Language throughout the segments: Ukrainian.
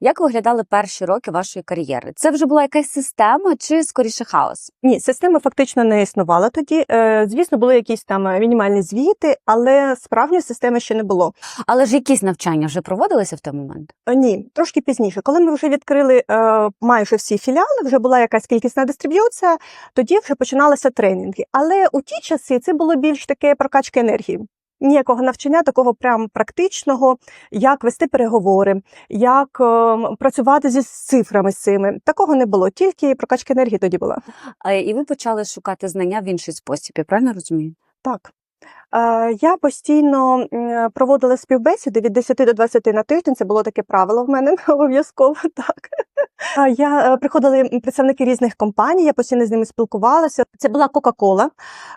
Як виглядали перші роки вашої кар'єри? Це вже була якась система чи скоріше хаос? Ні, системи фактично не існувала тоді. Е, Звісно, були якісь там е, мінімальні звіти, але справжньої системи ще не було. Але ж якісь навчання вже проводилися в той момент? Е, Ні, трошки пізніше. Коли ми вже відкрили майже всі філіали, вже була якась кількісна дистриб'юція, тоді вже починалися тренінги. Але у ті часи це було більш таке прокачка енергії. Ніякого навчання такого прям практичного, як вести переговори, як е, працювати зі цифрами з цими. Такого не було, тільки прокачка енергії тоді була. А, І ви почали шукати знання в інший спосіб, я правильно розумію? Так. Я постійно проводила співбесіди від 10 до 20 на тиждень. Це було таке правило в мене обов'язково. Так. Я е, приходили представники різних компаній, я постійно з ними спілкувалася. Це була Кока-Кола,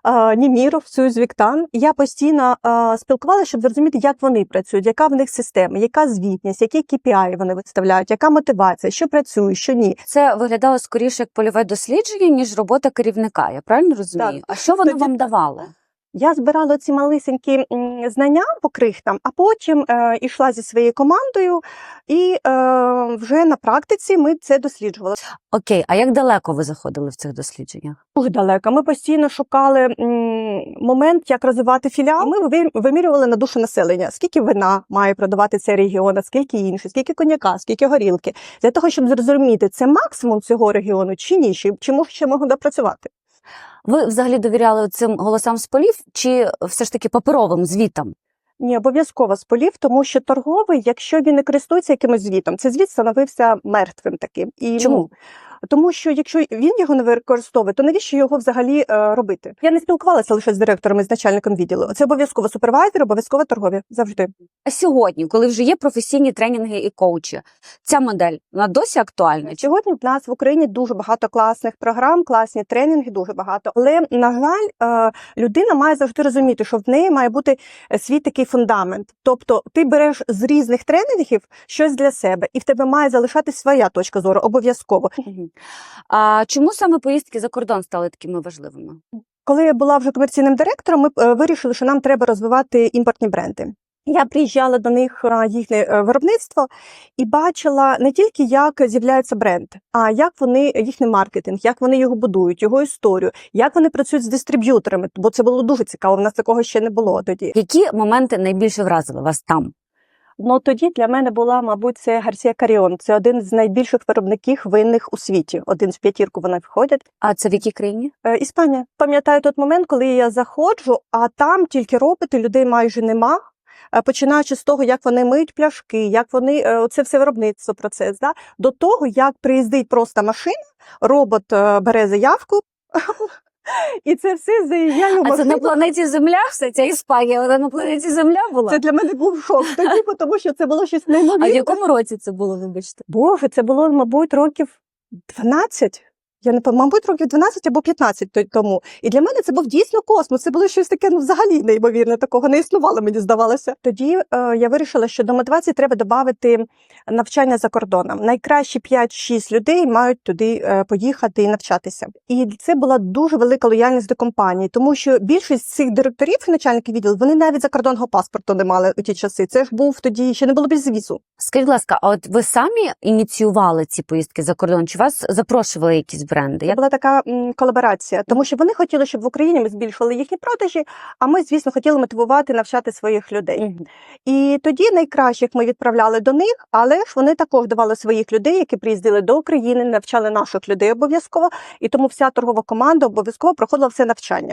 е, Німіров, Суюз Віктан. Я постійно е, спілкувалася, щоб зрозуміти, як вони працюють, яка в них система, яка звітність, які KPI вони виставляють, яка мотивація, що працює, що ні. Це виглядало скоріше як польове дослідження, ніж робота керівника. Я правильно розумію? Так. А що воно Тоді- вам давало? Я збирала ці малесенькі м, знання по крихтам, а потім е, йшла зі своєю командою, і е, вже на практиці ми це досліджували. Окей, а як далеко ви заходили в цих дослідженнях? Дуже далеко. Ми постійно шукали м, момент, як розвивати філіал. Ми вимірювали на душу населення, скільки вина має продавати цей регіон, а скільки інше, скільки коньяка, скільки горілки, для того, щоб зрозуміти, це максимум цього регіону чи ні, чи чому ще можна допрацювати. Ви взагалі довіряли цим голосам з полів чи все ж таки паперовим звітам? Ні, обов'язково з полів, тому що торговий, якщо він не користується якимось звітом, цей звіт становився мертвим таким. І, Чому? ну, тому що якщо він його не використовує, то навіщо його взагалі е, робити? Я не спілкувалася лише з директором і з начальником відділу. Це обов'язково супервайзер, обов'язково торгові завжди. А сьогодні, коли вже є професійні тренінги і коучі, ця модель вона досі актуальна? Сьогодні в нас в Україні дуже багато класних програм, класні тренінги, дуже багато. Але на жаль, е, людина має завжди розуміти, що в неї має бути е, свій такий фундамент. Тобто, ти береш з різних тренінгів щось для себе, і в тебе має залишатись своя точка зору, обов'язково. А чому саме поїздки за кордон стали такими важливими? Коли я була вже комерційним директором, ми е, вирішили, що нам треба розвивати імпортні бренди. Я приїжджала до них на їхнє е, виробництво і бачила не тільки як з'являється бренд, а як вони їхній маркетинг, як вони його будують, його історію, як вони працюють з дистриб'юторами. Бо це було дуже цікаво. В нас такого ще не було тоді. Які моменти найбільше вразили вас там? Ну тоді для мене була, мабуть, це Гарсія Каріон. Це один з найбільших виробників винних у світі. Один з п'ятірку вони входять. А це в якій країні? Е, Іспанія. Пам'ятаю той момент, коли я заходжу, а там тільки роботи, людей майже нема. Е, Починаючи з того, як вони миють пляшки, як вони е, це все виробництво процес, да? до того, як приїздить просто машина, робот е, бере заявку, і це все за її любов. А це на планеті Земля, все ця Іспанія, вона на планеті Земля була. Це для мене був шок тоді, тому що це було щось А в якому році це було, вибачте? Боже, це було, мабуть, років 12. Я не мабуть, років 12 або 15 тому. І для мене це був дійсно космос. Це було щось таке, ну взагалі неймовірне, такого не існувало, мені здавалося. Тоді е, я вирішила, що до мотивації треба додати навчання за кордоном. Найкращі 5-6 людей мають туди е, поїхати і навчатися. І це була дуже велика лояльність до компанії, тому що більшість цих директорів і начальників відділу вони навіть закордонного паспорту не мали у ті часи. Це ж був тоді ще не було безвізу. Скажіть, ласка, а от ви самі ініціювали ці поїздки за кордон? Чи вас запрошували якісь бренди? Це була така м, колаборація, тому що вони хотіли, щоб в Україні ми збільшували їхні продажі, а ми, звісно, хотіли мотивувати навчати своїх людей. І тоді найкращих ми відправляли до них, але ж вони також давали своїх людей, які приїздили до України, навчали наших людей обов'язково. І тому вся торгова команда обов'язково проходила все навчання.